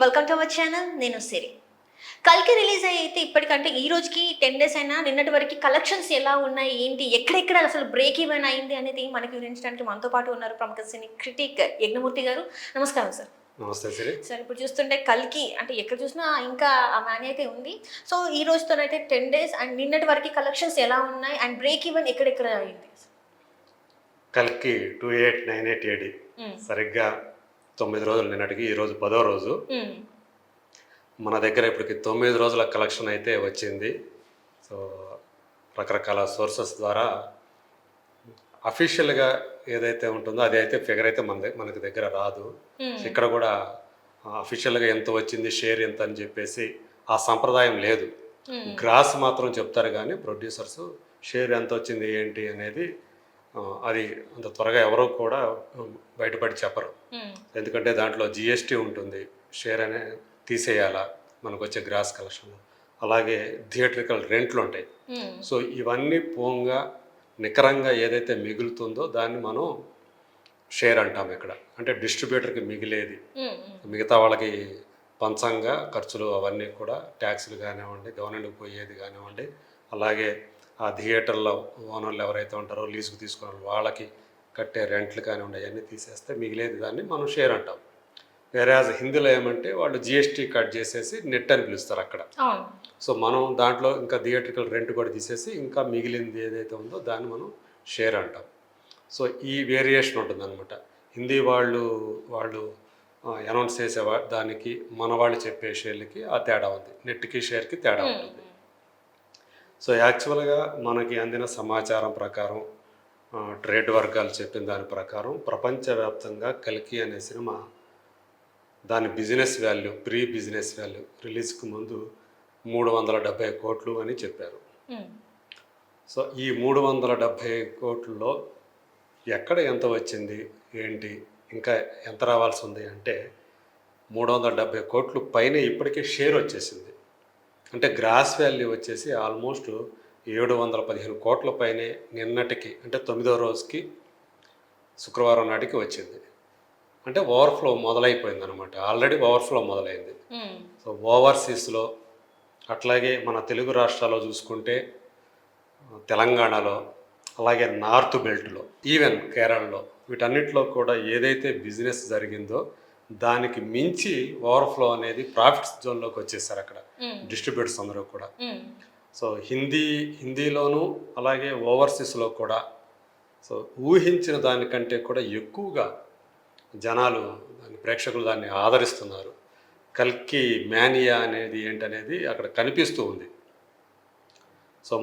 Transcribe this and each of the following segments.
Welcome to our channel నేను సిరి. కల్కి release అయితే ఇప్పటికంటే ఈ రోజుకి టెన్ డేస్ అయినా నిన్నటి వరకు కలెక్షన్స్ ఎలా ఉన్నాయి ఏంటి ఎక్కడెక్కడ అసలు బ్రేక్ ఈవెన్ అయింది అనేది మనకి వివరించడానికి మనతో పాటు ఉన్నారు ప్రముఖ సినీ క్రిటిక్ యజ్ఞమూర్తి గారు. నమస్కారం సార్. నమస్తే సిరి. సార్ ఇప్పుడు చూస్తుంటే కల్కి అంటే ఎక్కడ చూసినా ఇంకా ఆ మాని అయితే ఉంది. సో ఈ రోజుతోనైతే టెన్ డేస్ అండ్ నిన్నటి వరకు కలెక్షన్స్ ఎలా ఉన్నాయి అండ్ బ్రేక్ ఈవెన్ ఎక్కడెక్కడ అయింది? కల్కి two eight nine eight AD. సరిగ్గా తొమ్మిది రోజులు నిన్నటికి ఈరోజు పదో రోజు. మన దగ్గర ఇప్పటికి తొమ్మిది రోజుల కలెక్షన్ అయితే వచ్చింది సో రకరకాల సోర్సెస్ ద్వారా అఫీషియల్గా ఏదైతే ఉంటుందో అది అయితే ఫిగర్ అయితే మన మనకి దగ్గర రాదు. ఇక్కడ కూడా అఫీషియల్గా ఎంత వచ్చింది షేర్ ఎంత అని చెప్పేసి ఆ సంప్రదాయం లేదు. గ్రాస్ మాత్రం చెప్తారు కానీ ప్రొడ్యూసర్స్ షేర్ ఎంత వచ్చింది ఏంటి అనేది అది అంత థత్వరగా ఎవరో కూడా బయటపడి చెప్పరు. ఎందుకంటే దాంట్లో జిఎస్టీ ఉంటుంది. షేర్ అనే తీసేయాలా? మనకు వచ్చే గ్రాస్ కలెక్షన్. అలాగే థియేట్రికల్ రెంట్లు ఉంటాయి. సో ఇవన్నీ పోంగా నికరంగా ఏదైతే మిగులుతుందో దాన్ని మనం షేర్ అంటాం ఇక్కడ. అంటే డిస్ట్రిబ్యూటర్కి మిగిలేది. మిగతా వాళ్ళకి పంచంగా ఖర్చులు అవన్నీ కూడా ట్యాక్సులు కానివ్వండి గవర్నమెంట్కి పోయేది కానివ్వండి అలాగే ఆ థియేటర్లో ఓనర్లు ఎవరైతే ఉంటారో లీజుకు తీసుకున్న వాళ్ళు వాళ్ళకి కట్టే రెంట్లు కానివ్వండి అవన్నీ తీసేస్తే మిగిలేది దాన్ని మనం షేర్ అంటాం. వేరే హిందీలో ఏమంటే వాళ్ళు జిఎస్టీ కట్ చేసేసి నెట్ అని పిలుస్తారు అక్కడ. సో మనం దాంట్లో ఇంకా థియేట్రికల్ రెంట్ కూడా తీసేసి ఇంకా మిగిలింది ఏదైతే ఉందో దాన్ని మనం షేర్ అంటాం. సో ఈ వేరియేషన్ ఉంటుంది అనమాట హిందీ వాళ్ళు వాళ్ళు అనౌన్స్ చేసే దానికి మన వాళ్ళు చెప్పే షేర్లకి ఆ తేడా ఉంది. నెట్కి షేర్కి తేడా ఉంటుంది. సో యాక్చువల్గా మనకి అందిన సమాచారం ప్రకారం ట్రేడ్ వర్గాలు చెప్పిన దాని ప్రకారం ప్రపంచవ్యాప్తంగా కల్కి అనే సినిమా దాని business value pre business value రిలీజ్కి ముందు మూడు వందల డెబ్బై కోట్లు అని చెప్పారు. సో ఈ మూడు వందల డెబ్బై కోట్లలో ఎక్కడ ఎంత వచ్చింది ఏంటి ఇంకా ఎంత రావాల్సి ఉంది అంటే మూడు వందల డెబ్బై కోట్లు పైన ఇప్పటికే షేర్ వచ్చేసింది అంటే గ్రాస్ వాల్యూ వచ్చేసి ఆల్మోస్ట్ ఏడు వందల పదిహేను కోట్ల పైనే నిన్నటికి అంటే తొమ్మిదో రోజుకి శుక్రవారం నాటికి వచ్చింది. అంటే ఓవర్ఫ్లో మొదలైపోయింది అనమాట ఆల్రెడీ ఓవర్ఫ్లో మొదలైంది. సో ఓవర్సీస్లో అట్లాగే మన తెలుగు రాష్ట్రాల్లో చూసుకుంటే తెలంగాణలో అలాగే నార్త్ బెల్ట్లో ఈవెన్ కేరళలో వీటన్నిటిలో కూడా ఏదైతే బిజినెస్ జరిగిందో దానికి మించి ఓవర్ఫ్లో అనేది ప్రాఫిట్స్ జోన్లోకి వచ్చేసారు అక్కడ. డిస్ట్రిబ్యూటర్స్ అందరూ కూడా. సో హిందీ హిందీలోను అలాగే ఓవర్సీస్లో కూడా సో ఊహించిన దానికంటే కూడా ఎక్కువగా జనాలు దాని ప్రేక్షకులు దాన్ని ఆదరిస్తున్నారు కల్కి మేనియా అనేది ఏంటనేది అక్కడ కనిపిస్తూ ఉంది సో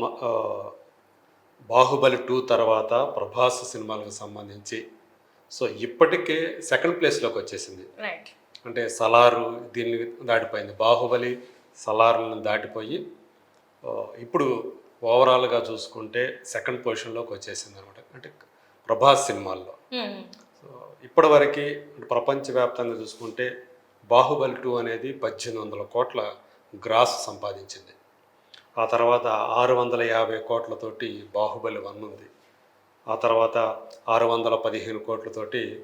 బాహుబలి టూ తర్వాత ప్రభాస్ సినిమాలకు సంబంధించి సో ఇప్పటికే సెకండ్ ప్లేస్లోకి వచ్చేసింది. అంటే సలారు దీన్ని దాటిపోయింది. బాహుబలి సలార్లను దాటిపోయి ఇప్పుడు ఓవరాల్గా చూసుకుంటే సెకండ్ పొజిషన్లోకి వచ్చేసింది అనమాట. అంటే ప్రభాస్ సినిమాల్లో. సో ఇప్పటివరకు ప్రపంచవ్యాప్తంగా చూసుకుంటే బాహుబలి టూ అనేది పద్దెనిమిది వందల కోట్ల గ్రాస్ సంపాదించింది. ఆ తర్వాత ఆరు వందల యాభై కోట్లతోటి బాహుబలి వన్ ఉంది. ఆ తర్వాత ఆరు వందల పదిహేను కోట్లతోటి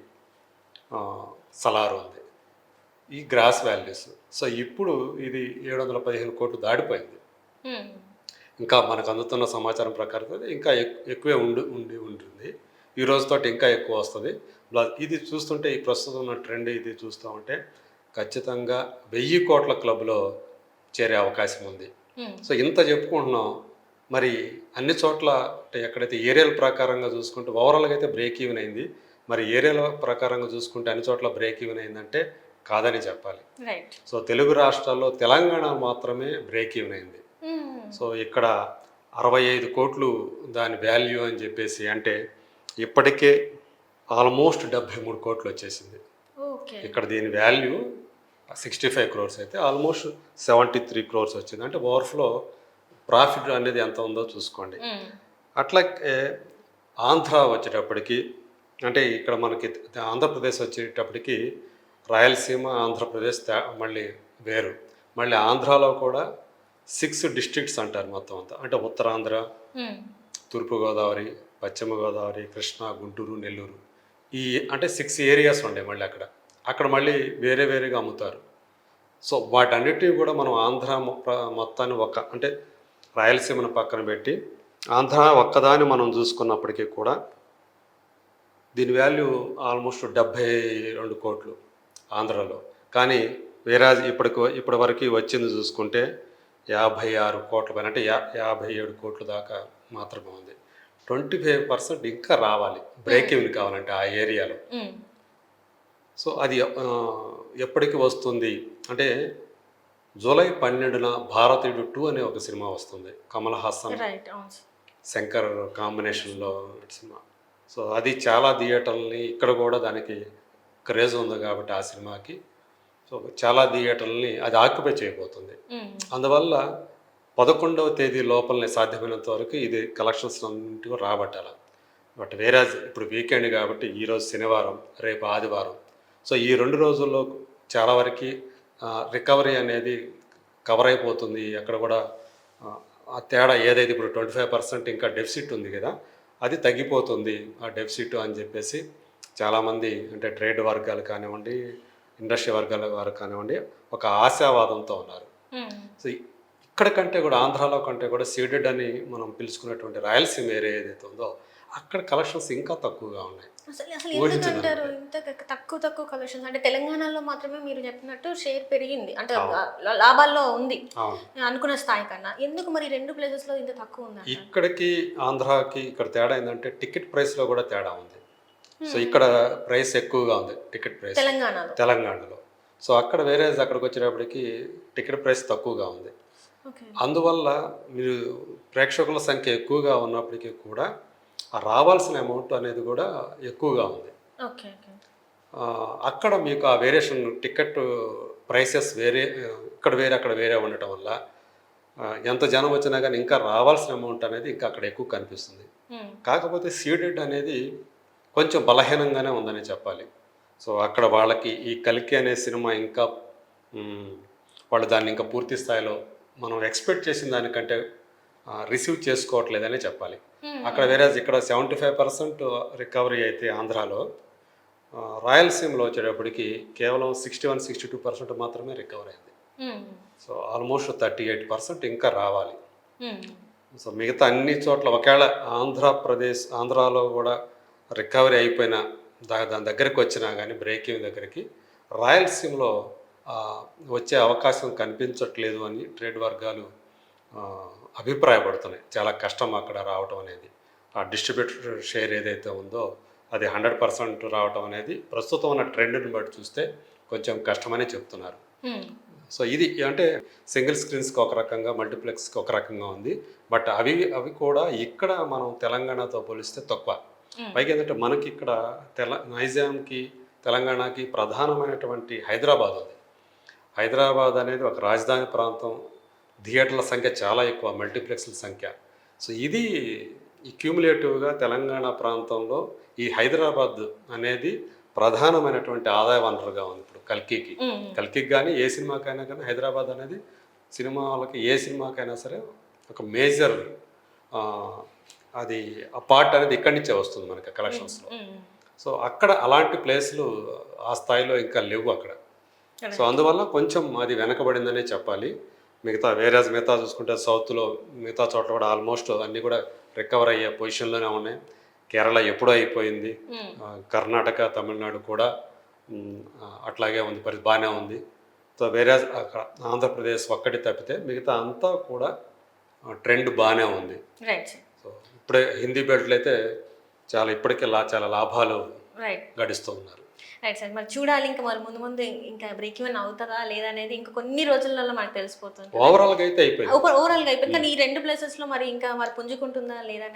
సలార్ ఉంది. ఈ గ్రాస్ వాల్యూస్. సో ఇప్పుడు ఇది ఏడు వందల పదిహేను కోట్లు దాటిపోయింది. ఇంకా మనకు అందుతున్న సమాచారం ప్రకారం ఇంకా ఎక్- ఎక్కువే ఉండి ఉండి ఉంటుంది. ఈ రోజుతో ఇంకా ఎక్కువ వస్తుంది. ఇది చూస్తుంటే ఈ ప్రస్తుతం ఉన్న ట్రెండ్ ఇది చూస్తూ ఉంటే ఖచ్చితంగా వెయ్యి కోట్ల క్లబ్లో చేరే అవకాశం ఉంది. సో ఇంత చెప్పుకుంటున్నాం మరి అన్ని చోట్ల అంటే ఎక్కడైతే ఏరియాల ప్రకారంగా చూసుకుంటే ఓవరాల్గా అయితే బ్రేక్ ఈవెన్ అయింది. మరి ఏరియాల ప్రకారంగా చూసుకుంటే అన్ని చోట్ల బ్రేక్ ఈవెన్ అయిందంటే కాదని చెప్పాలి. సో తెలుగు రాష్ట్రాల్లో తెలంగాణ మాత్రమే బ్రేక్ ఈవెన్ అయింది. మ్మ్. సో ఇక్కడ అరవై ఐదు కోట్లు దాని వాల్యూ అని చెప్పేసి అంటే ఇప్పటికే ఆల్మోస్ట్ డెబ్భై మూడు కోట్లు వచ్చేసింది. ఇక్కడ దీని వాల్యూ సిక్స్టీ ఫైవ్ క్రోర్స్ అయితే ఆల్మోస్ట్ సెవెంటీ త్రీ క్రోర్స్ వచ్చింది. అంటే ఓవర్ఫ్లో ప్రాఫిట్ అనేది ఎంత ఉందో చూసుకోండి. అట్లా ఆంధ్ర వచ్చేటప్పటికి అంటే ఇక్కడ మనకి ఆంధ్రప్రదేశ్ వచ్చేటప్పటికి రాయలసీమ ఆంధ్రప్రదేశ్ తే- మళ్ళీ వేరు. మళ్ళీ ఆంధ్రాలో కూడా సిక్స్ డిస్ట్రిక్ట్స్ అంటారు మొత్తం అంతా. అంటే ఉత్తరాంధ్ర తూర్పుగోదావరి పశ్చిమ గోదావరి కృష్ణా గుంటూరు నెల్లూరు. ఈ అంటే సిక్స్ ఏరియాస్ ఉండే మళ్ళీ అక్కడ. అక్కడ మళ్ళీ వేరే వేరేగా అమ్ముతారు. సో వాటన్నిటివి కూడా మనం ఆంధ్ర మొత్తాన్ని ఒక అంటే రాయలసీమను పక్కన పెట్టి ఆంధ్ర ఒక్కదాన్ని మనం చూసుకున్నప్పటికీ కూడా దీని వాల్యూ ఆల్మోస్ట్ డెబ్భై రెండు కోట్లు ఆంధ్రలో. కానీ వేరే ఇప్పటికి ఇప్పటి వరకు వచ్చింది చూసుకుంటే యాభై ఆరు కోట్ల పైన అంటే యా యాభై ఏడు కోట్ల దాకా మాత్రమే ఉంది. ట్వంటీ ఫైవ్ పర్సెంట్ ఇంకా రావాలి. బ్రేక్ ఇన్ కావాలంటే ఆ ఏరియాలో. సో అది ఎప్పటికి వస్తుంది? అంటే జూలై పన్నెండున భారతీయుడు టూ అనే ఒక సినిమా వస్తుంది. కమల్ హాసన్. శంకర్ కాంబినేషన్లో సినిమా. సో అది చాలా థియేటర్లని ఇక్కడ కూడా దానికి క్రేజ్ ఉంది కాబట్టి ఆ సినిమాకి. సో చాలా థియేటర్లని అది ఆక్యుపై చేయబోతుంది. ఉమ్, అందువల్ల పదకొండవ తేదీ లోపలనే సాధ్యమైనంత వరకు ఇది కలెక్షన్స్ అన్నింటికి రాబట్టాలి. బట్ వేరే ఇప్పుడు వీకెండ్ కాబట్టి ఈరోజు శనివారం రేపు ఆదివారం. సో ఈ రెండు రోజుల్లో చాలా వరకు రికవరీ అనేది కవర్ అయిపోతుంది. అక్కడ కూడా ఆ, తేడా ఏదైతే ఇప్పుడు ట్వంటీ ఫైవ్ పర్సెంట్ ఇంకా డెఫిసిట్ ఉంది కదా అది తగ్గిపోతుంది ఆ డెఫిసిట్ అని చెప్పేసి చాలామంది అంటే ట్రేడ్ వర్గాలు కానివ్వండి ఇండస్ట్రీ వర్గాల వారు కానివ్వండి ఒక ఆశావాదంతో ఉన్నారు. సో ఇక్కడ కంటే కూడా ఆంధ్రాలో కంటే కూడా సీడెడ్ అని మనం పిలుచుకున్నటువంటి రాయలసీమ ఏరియా ఏదైతే ఉందో అక్కడ కలెక్షన్స్ ఇంకా తక్కువగా ఉన్నాయి. అసలు అసలు ఎందుకంటారు ఇంత తక్కువ తక్కువ కలెక్షన్స్. అంటే తెలంగాణలో మాత్రమే మీరు చెప్పినట్టు షేర్ పెరిగింది. అంటే లాభాల్లో ఉంది. అనుకున్న స్థాయి కన్నా. ఎందుకు మరి రెండు ప్లేసెస్లో ఇంత తక్కువ ఉంది? ఇక్కడికి ఆంధ్రాకి ఇక్కడ తేడా ఏంటంటే టికెట్ ప్రైస్లో కూడా తేడా ఉంది. సో ఇక్కడ ప్రైస్ ఎక్కువగా ఉంది టికెట్ ప్రైస్. తెలంగాణలో. తెలంగాణలో. సో అక్కడ వేరే అక్కడికి వచ్చేటప్పటికి టికెట్ ప్రైస్ తక్కువగా ఉంది. అందువల్ల మీరు ప్రేక్షకుల సంఖ్య ఎక్కువగా ఉన్నప్పటికీ కూడా రావాల్సిన అమౌంట్ అనేది కూడా ఎక్కువగా ఉంది. అక్కడ మీకు ఆ వేరియేషన్ టికెట్ ప్రైసెస్ వేరే ఇక్కడ వేరే అక్కడ వేరే ఉండటం వల్ల ఎంత జనం వచ్చినా కానీ ఇంకా రావాల్సిన అమౌంట్ అనేది ఇంకా అక్కడ ఎక్కువ కనిపిస్తుంది. ఉమ్, కాకపోతే సీడెడ్ అనేది కొంచెం బలహీనంగానే ఉందని చెప్పాలి. సో అక్కడ వాళ్ళకి ఈ కలికి అనే సినిమా ఇంకా వాళ్ళు దాన్ని ఇంకా పూర్తి స్థాయిలో మనం ఎక్స్పెక్ట్ చేసిన దానికంటే రిసీవ్ చేసుకోవట్లేదనే చెప్పాలి. అక్కడ వేరే ఇక్కడ సెవెంటీ ఫైవ్ పర్సెంట్ రికవరీ అయితే ఆంధ్రాలో రాయలసీమలో వచ్చేటప్పటికి కేవలం sixty one sixty two percent మాత్రమే రికవర్ అయింది. So almost thirty eight percent ఇంకా రావాలి. సో మిగతా అన్ని చోట్ల ఒకవేళ ఆంధ్రప్రదేశ్ ఆంధ్రాలో కూడా రికవరీ అయిపోయిన దా దాని దగ్గరికి వచ్చినా కానీ బ్రేకింగ్ దగ్గరికి రాయలసీమలో వచ్చే అవకాశం కనిపించట్లేదు అని ట్రేడ్ వర్గాలు అభిప్రాయపడుతున్నాయి. చాలా కష్టం అక్కడ రావటం అనేది. ఆ డిస్ట్రిబ్యూటర్ షేర్ ఏదైతే ఉందో అది హండ్రెడ్ పర్సెంట్ రావటం అనేది ప్రస్తుతం ఉన్న ట్రెండ్ని బట్టి చూస్తే కొంచెం కష్టమని చెప్తున్నారు. సో ఇది అంటే సింగిల్ స్క్రీన్స్కి ఒక రకంగా మల్టీప్లెక్స్కి ఒక రకంగా ఉంది. బట్ అవి అవి కూడా ఇక్కడ మనం తెలంగాణతో పోలిస్తే తక్కువ. పైకి ఏంటంటే మనకి ఇక్కడ తెల నైజాంకి తెలంగాణకి ప్రధానమైనటువంటి హైదరాబాద్ ఉంది. హైదరాబాద్ అనేది ఒక రాజధాని ప్రాంతం. థియేటర్ల సంఖ్య చాలా ఎక్కువ మల్టీప్లెక్స్ల సంఖ్య. సో ఇది ఈ క్యూములేటివ్గా తెలంగాణ ప్రాంతంలో ఈ హైదరాబాద్ అనేది ప్రధానమైనటువంటి ఆదాయ వనరుగా ఉంది ఇప్పుడు కల్కికి. కల్కికి కానీ ఏ సినిమాకైనా కానీ హైదరాబాద్ అనేది సినిమా వాళ్ళకి ఏ సినిమాకైనా సరే ఒక మేజర్ అది ఆ పార్ట్ అనేది ఇక్కడి నుంచే వస్తుంది మనకి కలెక్షన్స్లో. సో అక్కడ అలాంటి ప్లేస్లు ఆ స్థాయిలో ఇంకా లేవు అక్కడ. సో అందువల్ల కొంచెం అది వెనకబడిందనే చెప్పాలి. మిగతా వేరే మిగతా చూసుకుంటే సౌత్లో మిగతా చోట్ల కూడా ఆల్మోస్ట్ అన్నీ కూడా రికవర్ అయ్యే పొజిషన్లోనే ఉన్నాయి. కేరళ ఎప్పుడో అయిపోయింది. కర్ణాటక తమిళనాడు కూడా అట్లాగే ఉంది పరి బాగానే ఉంది. సో వేరే అక్కడ ఆంధ్రప్రదేశ్ ఒక్కటి తప్పితే మిగతా అంతా కూడా ట్రెండ్ బాగానే ఉంది. సో ఇప్పుడే హిందీ బెల్ట్లు అయితే చాలా ఇప్పటికే లా చాలా లాభాలు గడిస్తూ ఉన్నారు. రైట్ సార్ మరి చూడాలి ఇంకా మరి ముందు ముందు ఇంకా బ్రేక్ ఈవెన్ అవుతుందా లేదా అనేది ఇంకా కొన్ని రోజులలో మనకు తెలిసిపోతుంది ఓవరాల్గా అయితే అయిపోయింది. ఓవరాల్గా అయిపోయింది. కానీ ఈ రెండు ప్లేసెస్లో మరి ఇంకా మరి పుంజుకుంటుందా లేదా అనేది